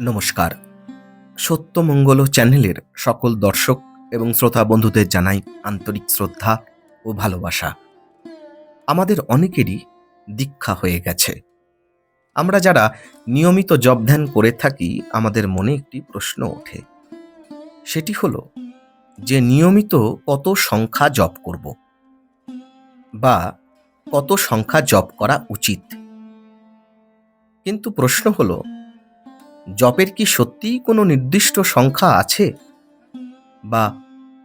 নমস্কার। সত্যমঙ্গল চ্যানেলের সকল দর্শক এবং শ্রোতা বন্ধুদের জানাই আন্তরিক শ্রদ্ধা ও ভালোবাসা। আমাদের অনেকেরই দীক্ষা হয়ে গেছে। আমরা যারা নিয়মিত জব ধ্যান করে থাকি, আমাদের মনে একটি প্রশ্ন ওঠে। সেটি হলো, যে নিয়মিত কত সংখ্যা জপ করব? বা কত সংখ্যা জপ করা উচিত? কিন্তু প্রশ্ন হলো জপের কি সত্যিই কোনো নির্দিষ্ট সংখ্যা আছে? বা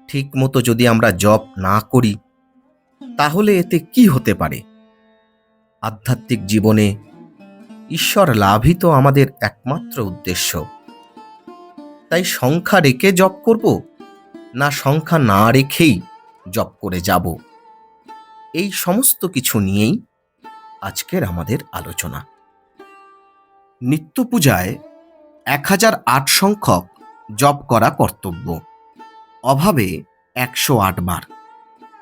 ঠিক মতো যদি আমরা জপ না করি, তাহলে এতে কি হতে পারে? আধ্যাত্মিক জীবনে ঈশ্বর লাভই তো আমাদের একমাত্র উদ্দেশ্য। তাই সংখ্যা রেখে জপ করব, না সংখ্যা না রেখেই জপ করে যাব? এই সমস্ত কিছু নিয়েই আজকের আমাদের আলোচনা। নিত্য পূজায় এক হাজার আট সংখ্যক জপ করা কর্তব্য। অভাবে একশো আট বার।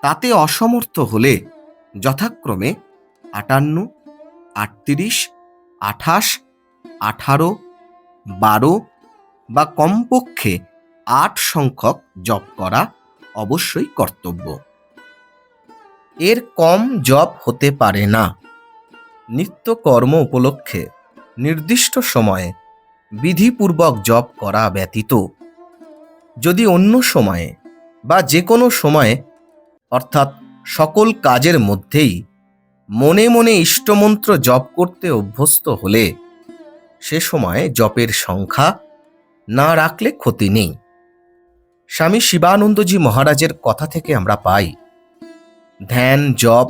তাতে অসমর্থ হলে যথাক্রমে আটান্ন, আটত্রিশ, আঠাশ, আঠারো, বারো বা কমপক্ষে আট সংখ্যক জপ করা অবশ্যই কর্তব্য। এর কম জপ হতে পারে না। নিত্য কর্ম উপলক্ষে নির্দিষ্ট সময়ে বিধিপূর্বক জপ করা ব্যতীত। যদি অন্য সময়ে বা যে কোনো সময়ে, অর্থাৎ সকল কাজের মধ্যেই মনে মনে ইষ্টমন্ত্র জপ করতে অভ্যস্ত হলে, সে সময় জপের সংখ্যা না রাখলে ক্ষতি নেই। স্বামী শিবানন্দজি মহারাজের কথা থেকে আমরা পাই, ধ্যান, জপ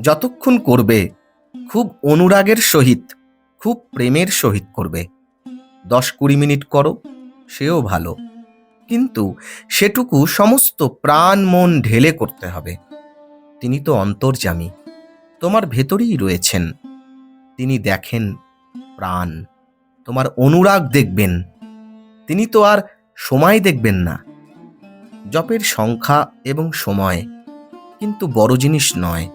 যতক্ষণ করবে, খুব অনুরাগের সহিত, খুব প্রেমের সহিত করবে। দশ কুড়ি মিনিট করো, সেও ভালো। কিন্তু সেটুকু সমস্ত প্রাণ মন ঢেলে করতে হবে। তিনি তো অন্তর্জামী তোমার ভেতরেই রয়েছেন। তিনি দেখেন প্রাণ, তোমার অনুরাগ দেখবেন। তিনি তো আর সময় দেখবেন না। জপের সংখ্যা এবং সময় কিন্তু বড় জিনিস নয়।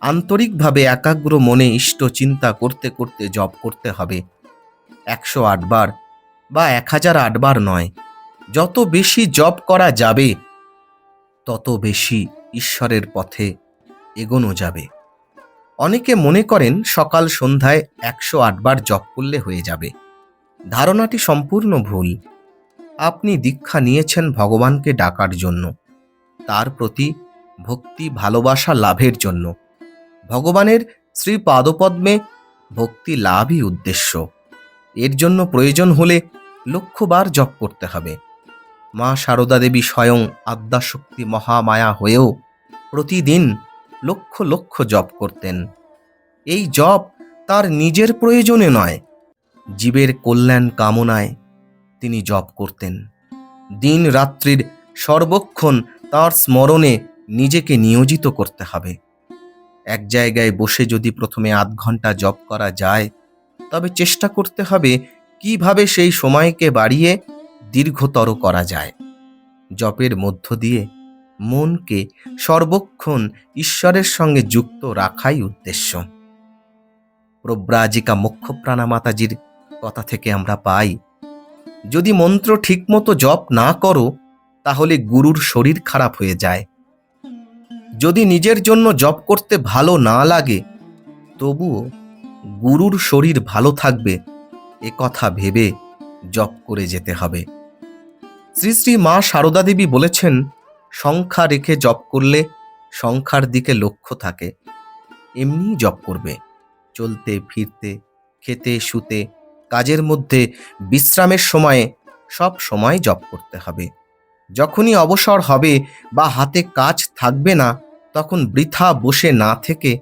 আন্তরিকভাবে একাগ্র মনে ইষ্ট চিন্তা করতে করতে জপ করতে হবে। একশো আটবার বা এক হাজার আটবার নয়। যত বেশি জপ করা যাবে, তত বেশি ঈশ্বরের পথে এগোনো যাবে। অনেকে মনে করেন সকাল সন্ধ্যায় একশো আটবার জপ করলে হয়ে যাবে। ধারণাটি সম্পূর্ণ ভুল। আপনি দীক্ষা নিয়েছেন ভগবানকে ডাকার জন্য। তার প্রতি ভক্তি, ভালোবাসা, লাভের জন্য। ভগবানের শ্রী পাদপদ্মে ভক্তি লাভই উদ্দেশ্য। এর জন্য প্রয়োজন হলে লক্ষবার জপ করতে হবে। মা সারদা দেবী স্বয়ং আদ্যাশক্তি মহামায়া হয়েও প্রতিদিন লক্ষ লক্ষ জপ করতেন। এই জপ তার নিজের প্রয়োজনে নয়, জীবের কল্যাণ কামনায় তিনি জপ করতেন। দিন রাত্রির সর্বক্ষণ তার স্মরণে নিজেকে নিয়োজিত করতে হবে। এক জায়গায় বসে যদি প্রথমে আধ ঘণ্টা জপ করা যায় তবে চেষ্টা করতে হবে কীভাবে সেই সময়কে বাড়িয়ে দীর্ঘতর করা যায়। জপের মধ্য দিয়ে মনকে সর্বক্ষণ ঈশ্বরের সঙ্গে যুক্ত রাখাই উদ্দেশ্য। প্রব্রাজিকা মুখ্যপ্রাণা মাতাজির কথা থেকে আমরা পাই, যদি মন্ত্র ঠিকমতো জপ না করো, তাহলে গুরুর শরীর খারাপ হয়ে যায়। যদি নিজের জন্য জপ করতে ভালো না লাগে, তবুও গুরুর শরীর ভালো থাকবে, এ কথা ভেবে জপ করে যেতে হবে। শ্রী শ্রী মা সারদা দেবী বলেছেন, সংখ্যা রেখে জপ করলে সংখ্যার দিকে লক্ষ্য থাকে, এমনি জপ করবে। চলতে, ফিরতে, খেতে, শুতে, কাজের মধ্যে, বিশ্রামের সময়ে সব সময় জপ করতে হবে। যখনই অবসর হবে বা হাতে কাজ থাকবে না, তখন বৃথা বসে না থেকে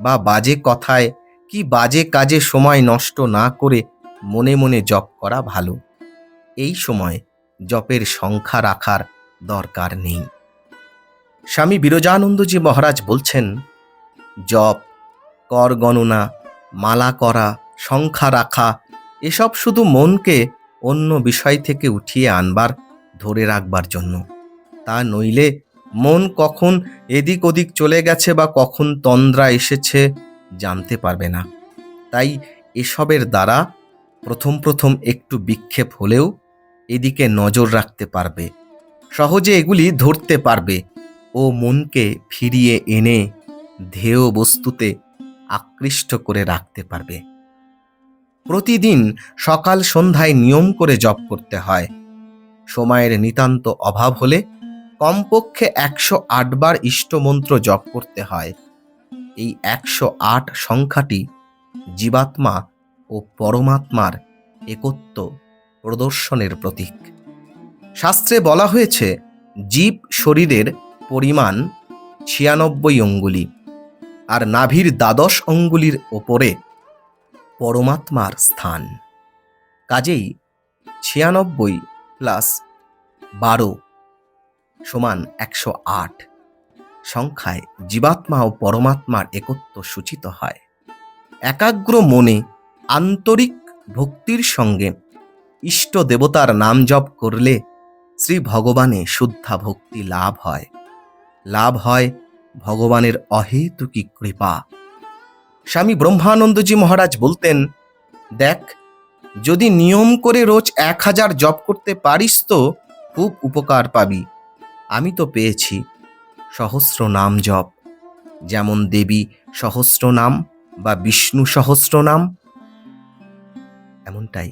বা বাজে কথায় কি বাজে কাজে সময় নষ্ট না করে মনে মনে জপ করা ভালো? এই সময় জপের সংখ্যা রাখার দরকার নেই। স্বামী বিরজানন্দজি মহারাজ বলছেন, জপ, কর গণনা, মালা করা, সংখ্যা রাখা, এসব শুধু মনকে অন্য বিষয় থেকে উঠিয়ে আনবার, ধরে রাখবার জন্য। তা নইলে মন কখন এদিক ওদিক চলে গেছে বা কখন তন্দ্রা এসেছে জানতে পারবে না। তাই এসবের দ্বারা প্রথম প্রথম একটু বিক্ষেপ হলেও এদিকে নজর রাখতে পারবে। সহজে এগুলি ধরতে পারবে ও মনকে ফিরিয়ে এনে ধেয় বস্তুতে আকৃষ্ট করে রাখতে পারবে। প্রতিদিন সকাল সন্ধ্যায় নিয়ম করে জপ করতে হয়। সময়ের নিতান্ত অভাব হলে কমপক্ষে একশো আটবার ইষ্টমন্ত্র জপ করতে হয়। এই একশো আট সংখ্যাটি জীবাত্মা ও পরমাত্মার একত্ব প্রদর্শনের প্রতীক। শাস্ত্রে বলা হয়েছে, জীব শরীরের পরিমাণ ছিয়ানব্বই অঙ্গুলি আর নাভির দ্বাদশ অঙ্গুলির ওপরে পরমাত্মার স্থান। কাজেই ছিয়ানব্বই প্লাস বারো সমান একশো আট। সংখ্যায় জীবাত্মা ও পরমাত্মার একত্ব সূচিত হয়। একাগ্র মনে আন্তরিক ভক্তির সঙ্গে ইষ্ট দেবতার নাম জপ করলে শ্রী ভগবানে শুদ্ধা ভক্তি লাভ হয়। লাভ হয় ভগবানের অহেতুকী কৃপা। স্বামী ব্রহ্মানন্দজি মহারাজ বলতেন, দেখ, যদি নিয়ম করে রোজ এক হাজার জপ করতে পারিস তো খুব উপকার পাবি। আমি তো পেয়েছি। সহস্র নাম জপ। যেমন দেবী সহস্র নাম বা বিষ্ণু সহস্র নাম। এমনটাই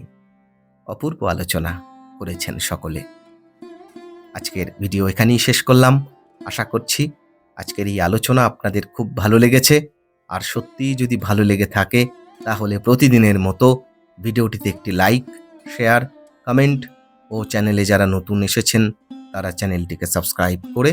অপূর্ব আলোচনা করেছেন সকলে। আজকের ভিডিও এখানেই শেষ করলাম। আশা করছি আজকের এই আলোচনা আপনাদের খুব ভালো লেগেছে। আর সত্যিই যদি ভালো লেগে থাকে, তাহলে প্রতিদিনের মতো ভিডিওটিতে একটি লাইক, শেয়ার, কমেন্ট ও চ্যানেলে যারা নতুন এসেছেন, তারা চ্যানেলটিকে সাবস্ক্রাইব করে